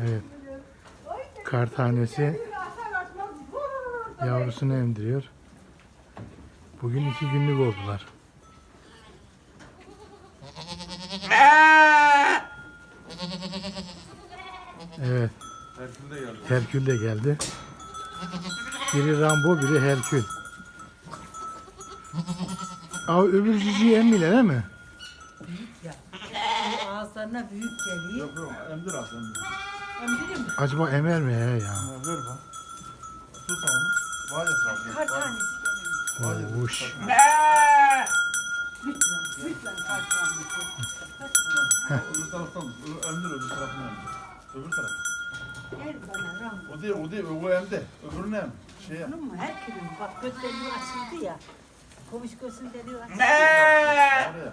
Evet. Kar tanesi yavrusunu emdiriyor. Bugün iki günlük oldular. Evet. Herkül de geldi. Herkül de geldi. Biri Rambo, biri Herkül. Aa, öbür cücüğü emmiler değil mi? Ya. Bu Ağızlarına büyük geliyor. Yok yok emdir emdir. Emdirir mi? Acaba emer mi he ya? Ver bak. Tut onu. Vay etrafına. Kar Vay. tanesi. Vay Uş. Lütfen, lütfen kar tanesi. Öbür taraftan tut. Ö- Emdir öbür tarafını emdir. Öbür taraf. Gel bana Rambo. O değil o değil o emde. Öbürünü em. Şey yap. Onun mu? Her kimin bak göz deliği açıldı ya. Komuş gözün deliği açıldı. Oraya.